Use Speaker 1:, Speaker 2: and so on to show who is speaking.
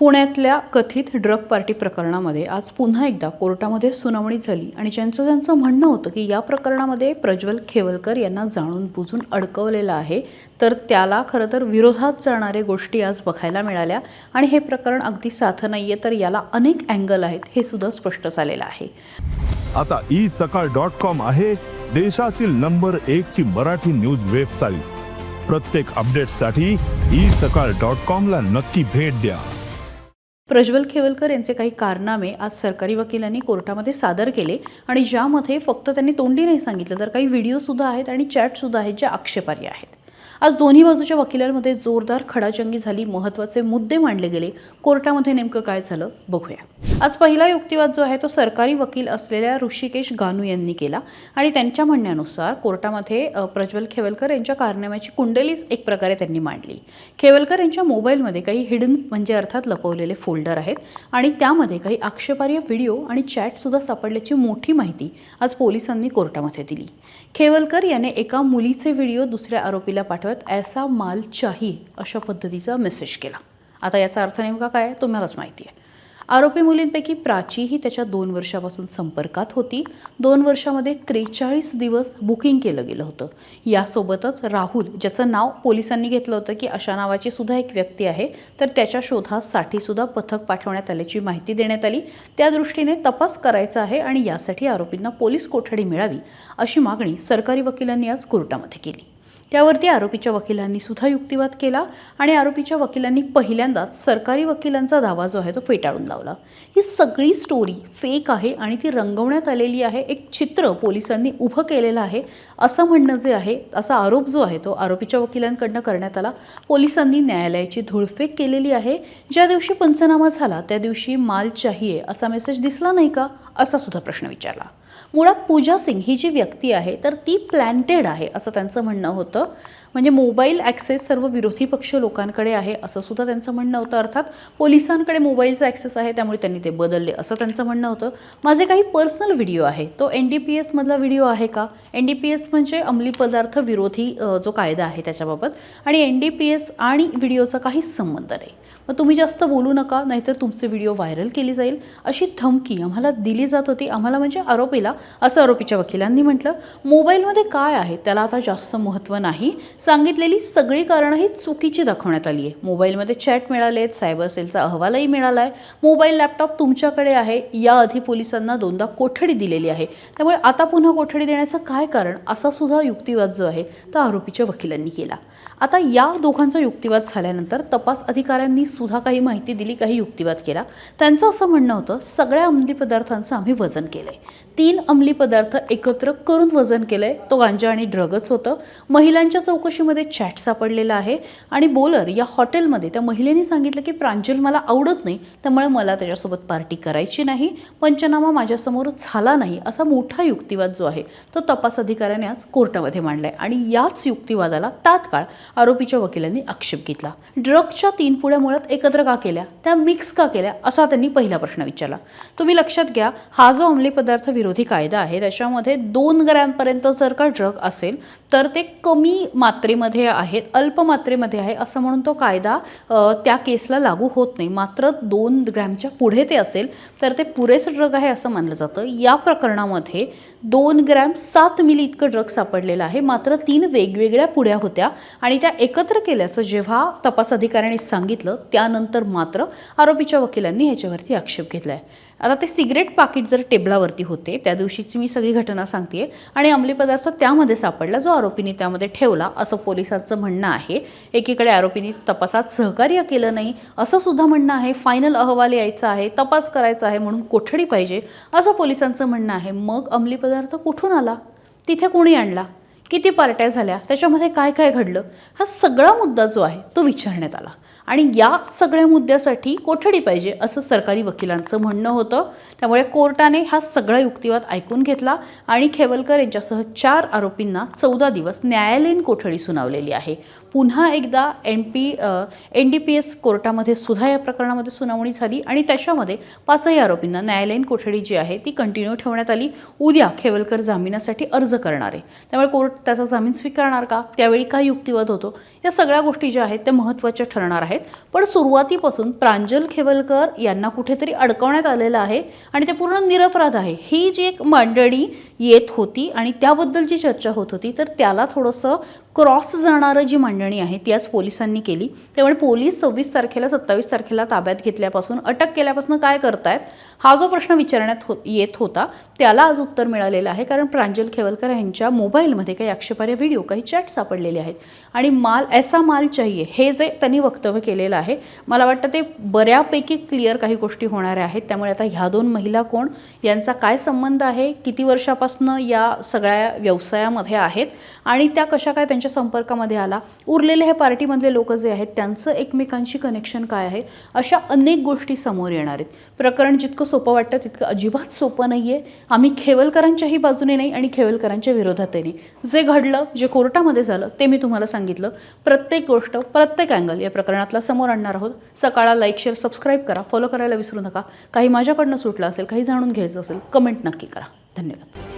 Speaker 1: पुण्यातल्या कथित drug party प्रकरणामध्ये आज पुन्हा एकदा कोर्टामध्ये सुनावणी झाली आणि ज्यांचं ज्यांचं म्हणणं होतं की या प्रकरणामध्ये प्रज्वल खेवलकर यांना जाणून बुजून अडकवलेलं आहे तर त्याला खरं तर विरोधात जाणाऱ्या गोष्टी आज बघायला मिळाल्या आणि हे प्रकरण अगदी साधं नाही आहे तर याला अनेक अँगल आहेत हे सुद्धा स्पष्ट झालेलं आहे.
Speaker 2: आता ई सकाळ डॉट कॉम आहे देशातील नंबर एक ची मराठी न्यूज वेबसाईट. प्रत्येक अपडेटसाठी ई सकाळ डॉट कॉमला नक्की भेट द्या.
Speaker 1: प्रज्वल खेवलकर यांचे काही कारनामे आज सरकारी वकिलांनी कोर्टामध्ये सादर केले आणि ज्यामध्ये फक्त त्यांनी तोंडी नाही सांगितलं तर काही व्हिडिओसुद्धा आहेत आणि चॅटसुद्धा आहेत ज्या आक्षेपार्ह आहेत. आज दोन्ही बाजूच्या वकिलांमध्ये जोरदार खडाजंगी झाली. महत्त्वाचे मुद्दे मांडले गेले. कोर्टामध्ये नेमकं काय झालं बघूया. आज पहिला युक्तिवाद जो आहे तो सरकारी वकील असलेल्या ऋषिकेश गानू यांनी केला आणि त्यांच्या म्हणण्यानुसार कोर्टामध्ये प्रज्वल खेवलकर यांच्या कारनाम्याची कुंडलीच एक प्रकारे त्यांनी मांडली. खेवलकर यांच्या मोबाईलमध्ये काही हिडन म्हणजे अर्थात लपवलेले फोल्डर आहेत आणि त्यामध्ये काही आक्षेपार्ह व्हिडिओ आणि चॅटसुद्धा सापडल्याची मोठी माहिती आज पोलिसांनी कोर्टामध्ये दिली. खेवलकर याने एका मुलीचे व्हिडिओ दुसऱ्या आरोपीला पाठवत ऐसा माल चाही अशा पद्धतीचा मेसेज केला. आता याचा अर्थ नेमका काय तुम्हालाच माहिती आहे. आरोपी मुलींपैकी प्राची ही त्याच्या दोन वर्षापासून संपर्कात होती. दोन वर्षामध्ये त्रेचाळीस दिवस बुकिंग केलं गेलं होतं. यासोबतच राहुल ज्याचं नाव पोलिसांनी घेतलं होतं की अशा नावाची सुद्धा एक व्यक्ती आहे तर त्याच्या शोधासाठी सुद्धा पथक पाठवण्यात आल्याची माहिती देण्यात आली. त्या दृष्टीने तपास करायचा आहे आणि यासाठी आरोपींना पोलीस कोठडी मिळावी अशी मागणी सरकारी वकिलांनी आज कोर्टामध्ये केली. त्यावरती आरोपीच्या वकिलांनी सुद्धा युक्तिवाद केला आणि आरोपीच्या वकिलांनी पहिल्यांदाच सरकारी वकिलांचा दावा जो आहे तो फेटाळून लावला. ही सगळी स्टोरी फेक आहे आणि ती रंगवण्यात आलेली आहे. एक चित्र पोलिसांनी उभं केलेलं आहे. असं म्हणणं जे आहे असा आरोप जो आहे तो आरोपीच्या वकिलांकडनं करण्यात आला. पोलिसांनी न्यायालयाची धुळफेक केलेली आहे. ज्या दिवशी पंचनामा झाला त्या दिवशी माल चाहिये असा मेसेज दिसला नाही का? असा सुद्धा प्रश्न विचारला. मुळात पूजा सिंग ही जी व्यक्ती आहे तर ती प्लॅन्टेड आहे असं त्यांचं म्हणणं होतं. म्हणजे मोबाईल ॲक्सेस सर्व विरोधी पक्ष लोकांकडे आहे असं सुद्धा त्यांचं म्हणणं होतं. अर्थात पोलिसांकडे मोबाईलचा ॲक्सेस आहे त्यामुळे त्यांनी ते बदलले असं त्यांचं म्हणणं होतं. माझे काही पर्सनल व्हिडिओ आहे. तो एन डी पी एसमधला व्हिडिओ आहे का? एन डी पी एस म्हणजे अंमली पदार्थ विरोधी जो कायदा आहे त्याच्याबाबत. आणि एन डी पी एस आणि व्हिडिओचा काहीच संबंध नाही. मग तुम्ही जास्त बोलू नका नाहीतर तुमचे व्हिडिओ व्हायरल केली जाईल. अशी धमकी आम्हाला दिली जात होती. आम्हाला म्हणजे आरोपीला असं आरोपीच्या वकिलांनी म्हटलं. मोबाईलमध्ये काय आहे? त्याला आता जास्त महत्त्व नाही. सांगितलेली सगळी कारणं ही चुकीची दाखवण्यात आली आहे. मोबाईलमध्ये चॅट मिळाले आहेत सायबर सेलचा अहवालही मिळाला आहे मोबाईल लॅपटॉप तुमच्याकडे आहे याआधी पोलिसांना दोनदा कोठडी दिलेली आहे. त्यामुळे आता पुन्हा कोठडी देण्याचं काय कारण असा सुद्धा युक्तिवाद जो आहे तो आरोपीच्या वकिलांनी केला. आता या दोघांचा युक्तिवाद झाल्यानंतर तपास अधिकाऱ्यांनी सुद्धा काही माहिती दिली काही युक्तिवाद केला. त्यांचं असं म्हणणं होतं सगळ्या अंमली पदार्थांचं आम्ही वजन केलं आहे तीन अंमली पदार्थ एकत्र करून वजन केलं आहे तो गांजा आणि ड्रगच होतं. महिलांच्या चौकशीमध्ये चॅट सापडलेला आहे? आणि बोलर या हॉटेलमध्ये त्या महिलेने सांगितलं की प्रांजल मला आवडत नाही त्यामुळे मला त्याच्यासोबत पार्टी करायची नाही. पंचनामा माझ्यासमोर झाला नाही. असा मोठा युक्तिवाद जो आहे तो तपास अधिकाऱ्याने आज कोर्टामध्ये मांडलाय. आणि याच युक्तिवादाला तात्काळ आरोपीच्या वकिलांनी आक्षेप घेतला. ड्रगच्या तीन पुड्या मुळात एकत्र का केल्या? त्या मिक्स का केल्या? असा त्यांनी पहिला प्रश्न विचारला. तुम्ही लक्षात घ्या हा जो अंमली पदार्थ विरोधी कायदा आहे त्याच्यामध्ये दोन ग्रॅमपर्यंत जर का ड्रग असेल तर ते कमी मात्र मात्रेमध्ये आहेत अल्प मात्रेमध्ये आहे असं म्हणून तो कायदा त्या केसला लागू होत नाही. मात्र दोन ग्रॅमच्या पुढे ते असेल तर ते पुरेसं ड्रग आहे असं मानलं जातं. या प्रकरणामध्ये दोन ग्रॅम सात मिली इतकं ड्रग सापडलेलं आहे. मात्र तीन वेगवेगळ्या पुड्या होत्या आणि त्या एकत्र केल्याचं जेव्हा तपास अधिकाऱ्याने सांगितलं त्यानंतर मात्र आरोपीच्या वकिलांनी ह्याच्यावरती आक्षेप घेतला आहे आता ते सिगरेट पाकिट जर टेबलावरती होते त्या दिवशीची मी सगळी घटना सांगते आणि अंमली पदार्थ त्यामध्ये सापडला जो आरोपीने त्यामध्ये ठेवला असं पोलिसांचं म्हणणं आहे. एकीकडे आरोपीने तपासात सहकार्य केलं नाही असं सुद्धा म्हणणं आहे. फायनल अहवाल यायचा आहे तपास करायचा आहे म्हणून कोठडी पाहिजे असं पोलिसांचं म्हणणं आहे. मग अंमली पदार्थ कुठून आला? तिथे कोणी आणला? किती पार्ट्या झाल्या? त्याच्यामध्ये काय काय घडलं? हा सगळा मुद्दा जो आहे तो विचारण्यात आला. आणि या सगळ्या मुद्द्यासाठी कोठडी पाहिजे असं सरकारी वकिलांचं म्हणणं होतं. त्यामुळे कोर्टाने हा सगळा युक्तिवाद ऐकून घेतला आणि खेवलकर यांच्यासह चार आरोपींना चौदा दिवस न्यायालयीन कोठडी सुनावलेली आहे. पुन्हा एकदा N P N D P S कोर्टामध्ये सुद्धा या प्रकरणामध्ये सुनावणी झाली आणि त्याच्यामध्ये पाचही आरोपींना न्यायालयीन कोठडी जी आहे ती कंटिन्यू ठेवण्यात आली. उद्या खेवलकर जामिनासाठी अर्ज करणार आहे. त्यामुळे कोर्ट त्याचा जामीन स्वीकारणार का? त्यावेळी काय युक्तिवाद होतो? या सगळ्या गोष्टी ज्या आहेत त्या महत्त्वाच्या ठरणार आहेत. पण सुरुवातीपासून प्रांजल खेवलकर यांना कुठेतरी अडकवण्यात आलेलं आहे आणि ते पूर्ण निरपराध आहे. ही जी एक मांडणी येत होती आणि त्याबद्दलची चर्चा होत होती तर त्याला थोडंसं क्रॉस जाणारं जी मांडणी आहे ती आज पोलिसांनी केली. त्यामुळे पोलीस सव्वीस तारखेला सत्तावीस तारखेला ताब्यात घेतल्यापासून अटक केल्यापासून काय करतायत हा जो प्रश्न विचारण्यात हो येत होता त्याला आज उत्तर मिळालेलं आहे. कारण प्रांजल खेवलकर यांच्या मोबाईलमध्ये काही आक्षेपार्ह व्हिडिओ काही चॅट सापडलेले आहेत. आणि माल ऐसा माल चाहिए हे जे त्यांनी वक्तव्य केलेलं आहे मला वाटतं ते बऱ्यापैकी क्लिअर काही गोष्टी होणाऱ्या आहेत. त्यामुळे आता ह्या दोन महिला कोण यांचा काय संबंध आहे किती वर्षापासून या सगळ्या व्यवसायामध्ये आहेत आणि त्या कशा काय त्यांच्या संपर्कामध्ये आला. उरलेले हे पार्टीमधले लोक जे आहेत त्यांचं एकमेकांशी कनेक्शन काय आहे अशा अनेक गोष्टी समोर येणार आहेत. प्रकरण जितकं सोपं वाटतं तितकं अजिबात सोपं नाही आहे आम्ही खेवलकरांच्याही बाजूने नाही आणि खेवलकरांच्या विरोधातही नाही. जे घडलं जे कोर्टामध्ये झालं ते मी तुम्हाला सांगितलं. प्रत्येक गोष्ट प्रत्येक अँगल या प्रकरणातला समोर आणणार आहोत. सकाळला लाईक शेअर सबस्क्राईब करा. फॉलो करायला विसरू नका. काही माझ्याकडनं सुटलं असेल काही जाणून घ्यायचं असेल कमेंट नक्की करा. धन्यवाद.